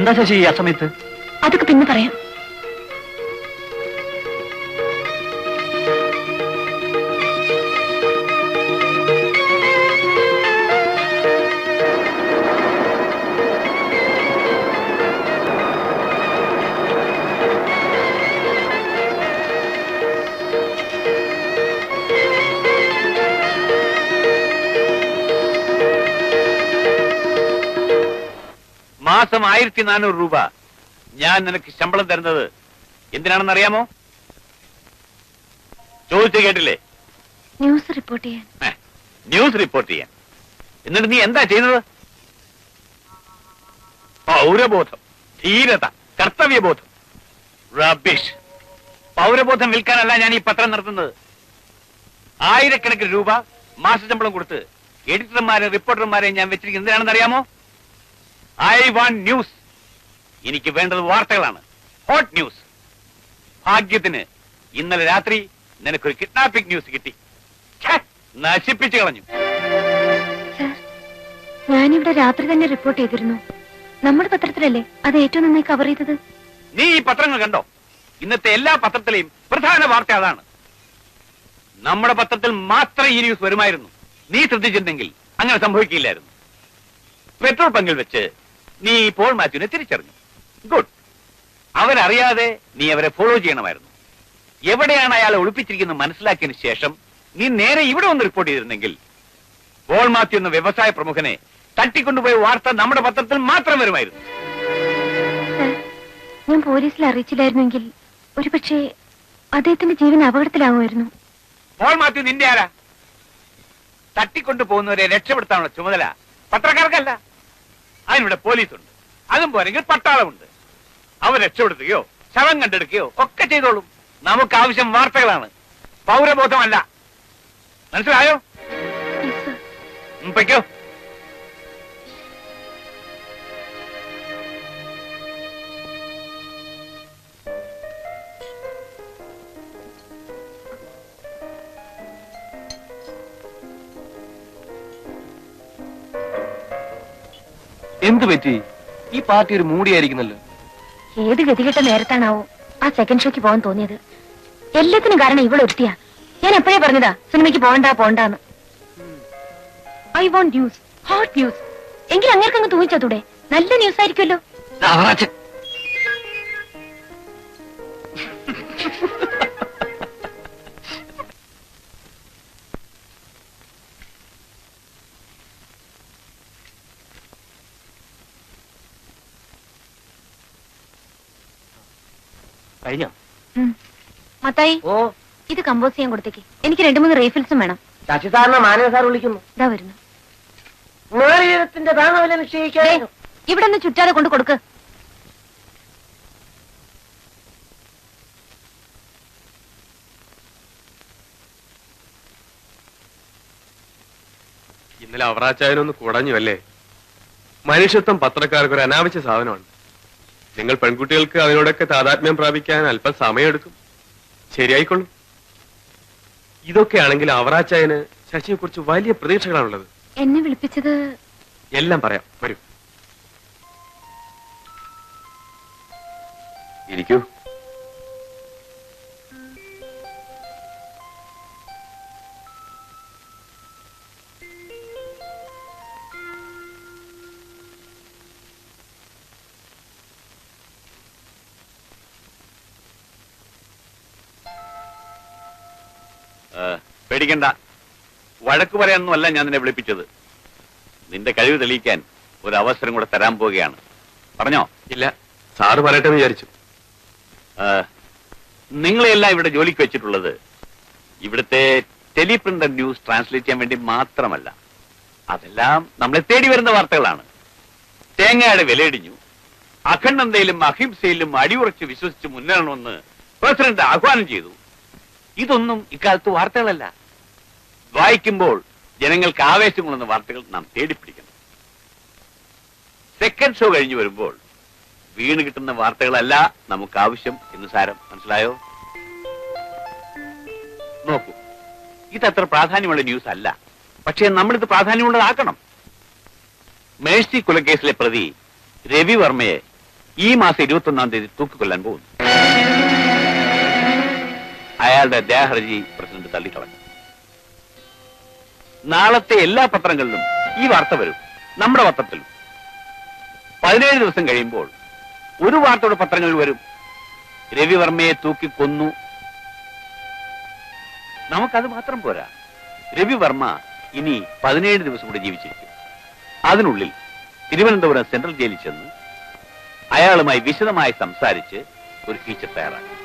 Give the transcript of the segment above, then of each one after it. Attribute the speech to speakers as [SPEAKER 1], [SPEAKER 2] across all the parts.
[SPEAKER 1] എന്താ ശശി ആ സമയത്ത്
[SPEAKER 2] അതൊക്കെ പിന്നെ പറയാം.
[SPEAKER 3] മാസം ആയിരത്തി നാനൂറ് രൂപ. ഞാൻ നിനക്ക് ശമ്പളം തരുന്നത് എന്തിനാണെന്ന് അറിയാമോ ചോദിച്ചു കേട്ടില്ലേ?
[SPEAKER 2] ന്യൂസ് റിപ്പോർട്ട് ചെയ്യാൻ.
[SPEAKER 3] ന്യൂസ് റിപ്പോർട്ട് ചെയ്യാൻ. എന്നിട്ട് നീ എന്താ ചെയ്യുന്നത്? പൗരബോധം. ധീരത. കർത്തവ്യബോധം. റബിഷ് പൗരബോധം വിൽക്കാനല്ല ഞാൻ ഈ പത്രം നടത്തുന്നത്. ആയിരക്കണക്കിന് രൂപ മാസശമ്പളം കൊടുത്ത് എഡിറ്റർമാരെ റിപ്പോർട്ടർമാരെ ഞാൻ വെച്ചിരിക്കുന്നത് എന്താണെന്ന് അറിയാമോ ഐ വൺ ന്യൂസ്. എനിക്ക് വേണ്ടത് വാർത്തകളാണ്. Hot news. ഭാഗ്യത്തിന് ഇന്നലെ രാത്രി നിനക്കൊരു കിഡ്നാപ്പിംഗ് ന്യൂസ് കിട്ടി. നശിപ്പിച്ചു കളഞ്ഞു.
[SPEAKER 2] ഞാനിവിടെ രാത്രി തന്നെ റിപ്പോർട്ട് ചെയ്തിരുന്നു. നമ്മുടെ പത്രത്തിലല്ലേ അത് ഏറ്റവും നന്നായി കവർ ചെയ്തത്?
[SPEAKER 3] നീ ഈ പത്രങ്ങൾ കണ്ടോ? ഇന്നത്തെ എല്ലാ പത്രത്തിലെയും പ്രധാന വാർത്ത അതാണ്. നമ്മുടെ പത്രത്തിൽ മാത്രം ഈ ന്യൂസ് വരുമായിരുന്നു. നീ ശ്രദ്ധിച്ചിട്ടുണ്ടെങ്കിൽ അങ്ങനെ സംഭവിക്കില്ലായിരുന്നു. പെട്രോൾ പങ്കിൽ വെച്ച് നീ പോൾ മാത്യുവിനെ തിരിച്ചറിഞ്ഞു. ഗുഡ്. അവനറിയാതെ നീ അവരെ ഫോളോ ചെയ്യണമായിരുന്നു. എവിടെയാണ് അയാളെ ഒളിപ്പിച്ചിരിക്കുന്നത് മനസ്സിലാക്കിയതിനു ശേഷം നീ നേരെ ഇവിടെ ഒന്ന് റിപ്പോർട്ട് ചെയ്തിരുന്നെങ്കിൽ പോൾ മാത്യു എന്ന വ്യവസായ പ്രമുഖനെ തട്ടിക്കൊണ്ടുപോയ വാർത്ത നമ്മുടെ പത്രത്തിൽ മാത്രം വരുമായിരുന്നു.
[SPEAKER 2] ഞാൻ പോലീസിൽ അറിയിച്ചില്ലായിരുന്നെങ്കിൽ ഒരുപക്ഷെ അദ്ദേഹത്തിന്റെ ജീവൻ അപകടത്തിലാവുമായിരുന്നു.
[SPEAKER 3] പോൾ മാത്യു നിന്റെ ആരാ? തട്ടിക്കൊണ്ടു പോകുന്നവരെ രക്ഷപ്പെടുത്താനുള്ള ചുമതല പത്രക്കാർക്കല്ല. അതിനിവിടെ പോലീസുണ്ട്. അതും പോരെങ്കിൽ പട്ടാളമുണ്ട്. അവർ രക്ഷപ്പെടുത്തുകയോ ശവം കണ്ടെടുക്കുകയോ ഒക്കെ ചെയ്തോളും. നമുക്ക് ആവശ്യം വാർത്തകളാണ്. പൗരബോധമല്ല. മനസ്സിലായോ?
[SPEAKER 2] Yes,
[SPEAKER 1] എന്ത് പറ്റി? ഈ പാർട്ടി ഒരു മൂടിയായിരിക്കുന്നല്ലോ.
[SPEAKER 2] ഏത് ഗതികെട്ട നേരത്താണാവോ ആ സെക്കൻഡ് ഷോക്ക് പോകാൻ തോന്നിയത്. എല്ലാത്തിനും കാരണം ഇവൾ ഒരുത്തിയാ. ഞാൻ എപ്പോഴേ പറഞ്ഞതാ സിനിമയ്ക്ക് പോകണ്ട പോണ്ടാന്ന് I want news hot news എങ്കിൽ അങ്ങേർക്കങ്ങ് തോന്നിച്ചതൂടെ നല്ല ന്യൂസ് ആയിരിക്കുമല്ലോ. മത്തായി
[SPEAKER 4] ഓ.
[SPEAKER 2] ഇത് കമ്പോസ് ചെയ്യാൻ കൊടുത്തേക്ക്. എനിക്ക് രണ്ടു മൂന്ന് റീഫിൽസും വേണം.
[SPEAKER 4] ശശി സാറിനെ മാനവ സാർ വിളിക്കുന്നു.
[SPEAKER 2] ഇതാ വരുന്നു.
[SPEAKER 4] നാളികേരത്തിന്റെ നിശ്ചയിക്കാൻ
[SPEAKER 2] ഇവിടെ നിന്ന് ചുറ്റാതെ കൊണ്ട് കൊടുക്ക്.
[SPEAKER 5] ഇന്നലെ അവറാച്ചായനൊന്ന് കുടഞ്ഞു അല്ലേ? മനുഷ്യത്വം പത്രക്കാർക്ക് ഒരു അനാവശ്യ സാധനമാണ്. നിങ്ങൾ പെൺകുട്ടികൾക്ക് അതിനോടൊക്കെ താതാത്മ്യം പ്രാപിക്കാൻ അല്പം സമയമെടുക്കും. ശരിയായിക്കൊള്ളും. ഇതൊക്കെയാണെങ്കിൽ അവറാച്ചായന് ശശിയെ കുറിച്ച് വലിയ പ്രതീക്ഷകളാണുള്ളത്.
[SPEAKER 2] എന്നെ വിളിപ്പിച്ചത്
[SPEAKER 5] എല്ലാം പറയാം. വരൂ.
[SPEAKER 3] ഇരിക്കൂ. പേടിക്കണ്ട. വഴക്ക് പറയാനൊന്നുമല്ല ഞാൻ നിന്നെ വിളിപ്പിച്ചത്. നിന്റെ കഴിവ് തെളിയിക്കാൻ ഒരു അവസരം കൂടെ തരാൻ പോവുകയാണ്. പറഞ്ഞോ?
[SPEAKER 5] ഇല്ല. സാറ് പറയട്ടെ വിചാരിച്ചു.
[SPEAKER 3] നിങ്ങളെയെല്ലാം നിങ്ങളെല്ലാം ഇവിടെ ജോലിക്ക് വെച്ചിട്ടുള്ളത് ഇവിടുത്തെ ടെലിപ്രിന്റർ ന്യൂസ് ട്രാൻസ്ലേറ്റ് ചെയ്യാൻ വേണ്ടി മാത്രമല്ല. അതെല്ലാം നമ്മളെ തേടി വരുന്ന വാർത്തകളാണ്. തേങ്ങയുടെ വിലയിടിഞ്ഞു. അഖണ്ഡതയിലും അഹിംസയിലും അടിയുറച്ച് വിശ്വസിച്ച് മുന്നേറണമെന്ന് പ്രസിഡന്റ് ആഹ്വാനം ചെയ്തു. ഇതൊന്നും ഇക്കാലത്ത് വാർത്തകളല്ല. വായിക്കുമ്പോൾ ജനങ്ങൾക്ക് ആവേശം കൊള്ളുന്ന വാർത്തകൾ നാം തേടിപ്പിടിക്കണം. സെക്കൻഡ് ഷോ കഴിഞ്ഞു വരുമ്പോൾ വീണ് കിട്ടുന്ന വാർത്തകളല്ല നമുക്ക് ആവശ്യം എന്ന് സാരം മനസ്സിലായോ? നോക്കൂ ഇതത്ര പ്രാധാന്യമുള്ള ന്യൂസ് അല്ല. പക്ഷേ നമ്മളിത് പ്രാധാന്യമുള്ളതാക്കണം. മേഴ്സി കൊലക്കേസിലെ പ്രതി രവി വർമ്മയെ ഈ മാസം ഇരുപത്തൊന്നാം തീയതി തൂക്കിക്കൊല്ലാൻ പോകുന്നു. അയാളുടെ ദേഹർജി പ്രസിഡന്റ് തള്ളിക്കളഞ്ഞു. നാളത്തെ എല്ലാ പത്രങ്ങളിലും ഈ വാർത്ത വരും. നമ്മുടെ പത്രത്തിലും. പതിനേഴ് ദിവസം കഴിയുമ്പോൾ ഒരു വാർത്തയുടെ പത്രങ്ങളിൽ വരും. രവിവർമ്മയെ തൂക്കിക്കൊന്നു നമുക്കത് മാത്രം പോരാ. രവിവർമ്മ ഇനി പതിനേഴ് ദിവസം കൂടെ ജീവിച്ചിരിക്കും. അതിനുള്ളിൽ തിരുവനന്തപുരം സെൻട്രൽ ജയിലിൽ ചെന്ന് അയാളുമായി വിശദമായി സംസാരിച്ച് ഒരു ഫീച്ചർ തയ്യാറാക്കി.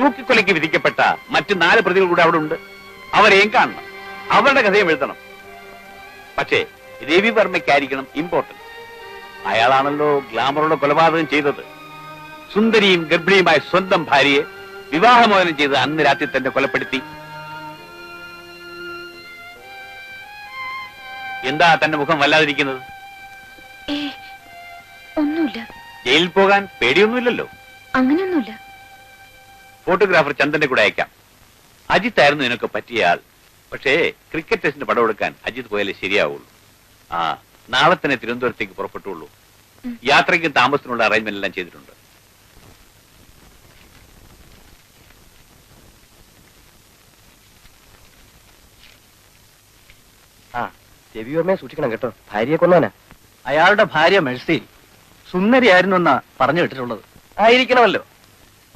[SPEAKER 3] തൂക്കിക്കൊലയ്ക്ക് വിധിക്കപ്പെട്ട മറ്റ് നാല് പ്രതികൾ കൂടെ അവിടെ ഉണ്ട്. അവരെയും കാണണം. അവരുടെ കഥയും എഴുതണം. പക്ഷേ രവി വർമ്മയ്ക്കായിരിക്കണം ഇമ്പോർട്ടൻസ് അയാളാണല്ലോ ഗ്ലാമറുടെ കൊലപാതകം ചെയ്തത്. സുന്ദരിയും ഗർഭിണിയുമായ സ്വന്തം ഭാര്യയെ വിവാഹമോചനം ചെയ്ത് അന്ന് രാത്രി തന്നെ കൊലപ്പെടുത്തി. എന്താ തന്റെ മുഖം വല്ലാതിരിക്കുന്നത്?
[SPEAKER 2] ഒന്നുമില്ല.
[SPEAKER 3] ജയിലിൽ പോകാൻ പേടിയൊന്നുമില്ലല്ലോ.
[SPEAKER 2] അങ്ങനെയൊന്നുമില്ല.
[SPEAKER 3] ഫോട്ടോഗ്രാഫർ ചന്ദന്റെ കൂടെ അയക്കാം. അജിത്ത് ആയിരുന്നു നിനക്ക് പറ്റിയ ആൾ. പക്ഷേ ക്രിക്കറ്റ് ടെസ്റ്റിന് പടം എടുക്കാൻ അജിത്ത് പോയാലേ ശരിയാവുള്ളൂ. ആ നാളെ തന്നെ തിരുവനന്തപുരത്തേക്ക് പുറപ്പെട്ടുള്ളൂ. യാത്രയ്ക്കും താമസത്തിനുള്ള അറേഞ്ച്മെന്റ് എല്ലാം ചെയ്തിട്ടുണ്ട്.
[SPEAKER 1] ആ രവിവർമ്മയെ സൂക്ഷിക്കണം കേട്ടോ. ഭാര്യയെ കൊന്നാനാ
[SPEAKER 6] അയാളുടെ ഭാര്യ മെഴ്സി സുന്ദരിയായിരുന്നു എന്നാ പറഞ്ഞു കേട്ടിട്ടുള്ളത്.
[SPEAKER 1] ആയിരിക്കണമല്ലോ.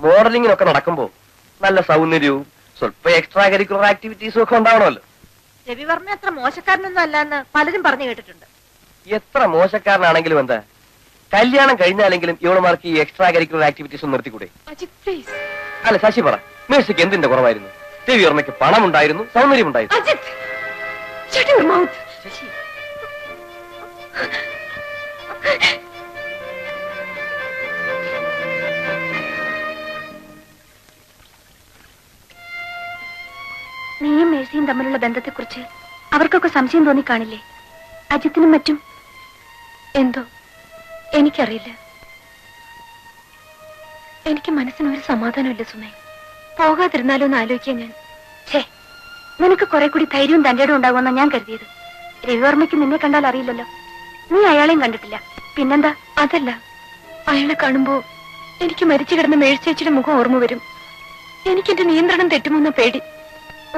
[SPEAKER 1] മോഡലിങ്ങിനൊക്കെ നടക്കുമ്പോ നല്ല സൗന്ദര്യവും സ്വല്പം എക്സ്ട്രാ കരിക്കുലർ ആക്ടിവിറ്റീസും ഒക്കെ ഉണ്ടാവണമല്ലോ.
[SPEAKER 7] രവിവർമ്മ അത്ര മോശക്കാരനൊന്നും അല്ലെന്ന് പലരും പറഞ്ഞു കേട്ടിട്ടുണ്ട്.
[SPEAKER 1] എത്ര മോശക്കാരനാണെങ്കിലും എന്താ? കല്യാണം കഴിഞ്ഞാലെങ്കിലും ഇവളുമാർക്ക് ഈ എക്സ്ട്രാ കരിക്കുലർ ആക്ടിവിറ്റീസ് ഒന്നും നിർത്തിക്കൂടെ?
[SPEAKER 2] അജിത് പ്ലീസ്
[SPEAKER 1] അല്ല ശശി പറ. മേഴ്സിക്ക് എന്തിന്റെ കുറവായിരുന്നു? രവിവർമ്മയ്ക്ക് പണമുണ്ടായിരുന്നു സൗന്ദര്യമുണ്ടായിരുന്നു.
[SPEAKER 2] അജിത്! ഷട്ട് യുവർ മൗത്ത് മേഴ്സിയും തമ്മിലുള്ള ബന്ധത്തെക്കുറിച്ച് അവർക്കൊക്കെ സംശയം തോന്നി കാണില്ലേ? അജിത്തിനും മറ്റും? എന്തോ? എനിക്കറിയില്ല. എനിക്ക് മനസ്സിനൊരു സമാധാനമില്ല സുമേ. പോകാതിരുന്നാലോ എന്ന് ആലോചിക്കാൻ ഞാൻ. ഛേ നിനക്ക് കുറെ കൂടി ധൈര്യവും തന്റെയും ഉണ്ടാകുമെന്നാണ് ഞാൻ കരുതിയത്. രവിവർമ്മയ്ക്ക് നിന്നെ കണ്ടാൽ അറിയില്ലല്ലോ. നീ അയാളെയും കണ്ടിട്ടില്ല. പിന്നെന്താ? അതല്ല അയാളെ കാണുമ്പോ എനിക്ക് മരിച്ചു കിടന്ന മേഴ്ചേച്ചിയുടെ മുഖം ഓർമ്മ വരും. എനിക്കെന്റെ നിയന്ത്രണം തെറ്റുമെന്ന പേടി.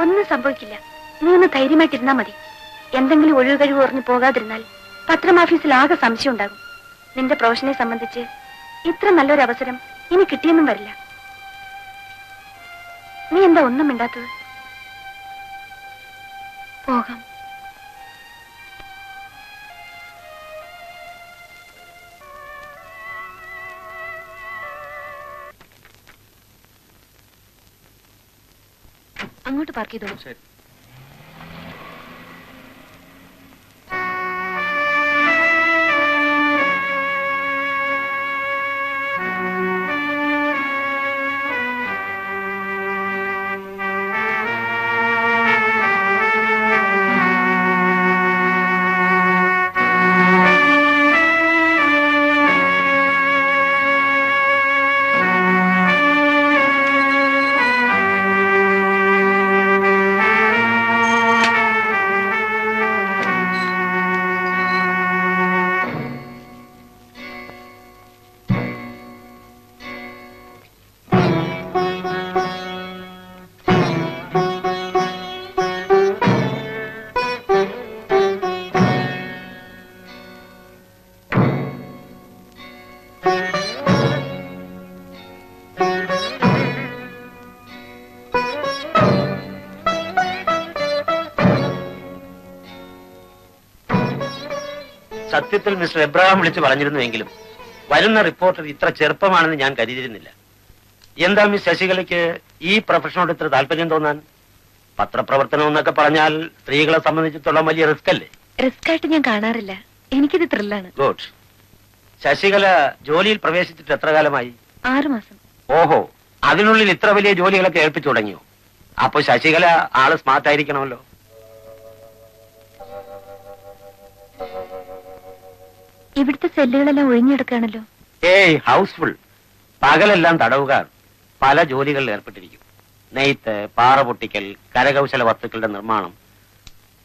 [SPEAKER 2] ഒന്നും സംഭവിക്കില്ല. നീ ഒന്ന് ധൈര്യമായിട്ടിരുന്നാ മതി. എന്തെങ്കിലും ഒഴിവ് കഴിവ് ഓർഞ്ഞു പോകാതിരുന്നാൽ പത്രമാഫീസിൽ ആകെ സംശയം ഉണ്ടാകും നിന്റെ പ്രൊഫഷനെ സംബന്ധിച്ച് ഇത്ര നല്ലൊരു അവസരം ഇനി കിട്ടിയെന്നും വരില്ല. നീ എന്താ ഒന്നും മിണ്ടാത്തത്? പോകാം. അങ്ങോട്ട് പാർക്ക് ചെയ്തോളൂ
[SPEAKER 1] ശരി.
[SPEAKER 6] സത്യത്തിൽ മിസ്റ്റർ എബ്രഹാം വിളിച്ച് പറഞ്ഞിരുന്നുവെങ്കിലും വരുന്ന റിപ്പോർട്ടർ ഇത്ര ചെറുപ്പമാണെന്ന് ഞാൻ കരുതിയിരുന്നില്ല. എന്താ മിസ് ശശികലയ്ക്ക് ഈ പ്രൊഫഷനോട് ഇത്ര താല്പര്യം തോന്നാൻ? പത്രപ്രവർത്തനം എന്നൊക്കെ പറഞ്ഞാൽ സ്ത്രീകളെ സംബന്ധിച്ചിടത്തോളം വലിയ റിസ്ക് അല്ലേ?
[SPEAKER 2] റിസ്ക് ആയിട്ട് ഞാൻ കാണാറില്ല. എനിക്കിത് ത്രില്ലാണ്
[SPEAKER 6] ഗുഡ് ശശികല ജോലിയിൽ പ്രവേശിച്ചിട്ട് എത്ര കാലമായി?
[SPEAKER 2] ആറു മാസം.
[SPEAKER 6] ഓഹോ അതിനുള്ളിൽ ഇത്ര വലിയ ജോലികളൊക്കെ ഏൽപ്പിച്ചു തുടങ്ങിയോ? അപ്പൊ ശശികല ആൾ സ്മാർട്ട് ആയിരിക്കണമല്ലോ.
[SPEAKER 2] ഇവിടുത്തെ സെല്ലുകളെല്ലാം ഒഴിഞ്ഞെടുക്കുകയാണല്ലോ.
[SPEAKER 6] ഏയ് ഹൗസ്ഫുൾ. പകലെല്ലാം തടവുകാർ. പല ജോലികളിൽ ഏർപ്പെട്ടിരിക്കും. നെയ്ത്ത് പാറ പൊട്ടിക്കൽ കരകൗശല വസ്തുക്കളുടെ നിർമ്മാണം.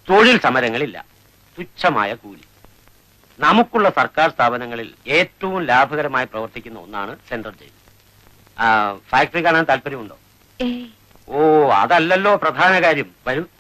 [SPEAKER 6] തൊഴിൽ സമരങ്ങളില്ല. തുച്ഛമായ കൂലി. നമുക്കുള്ള സർക്കാർ സ്ഥാപനങ്ങളിൽ ഏറ്റവും ലാഭകരമായി പ്രവർത്തിക്കുന്ന ഒന്നാണ് സെൻട്രൽ ജയിൽ. ഫാക്ടറി കാണാൻ താല്പര്യമുണ്ടോ? ഓ അതല്ലല്ലോ പ്രധാന കാര്യം. വരും.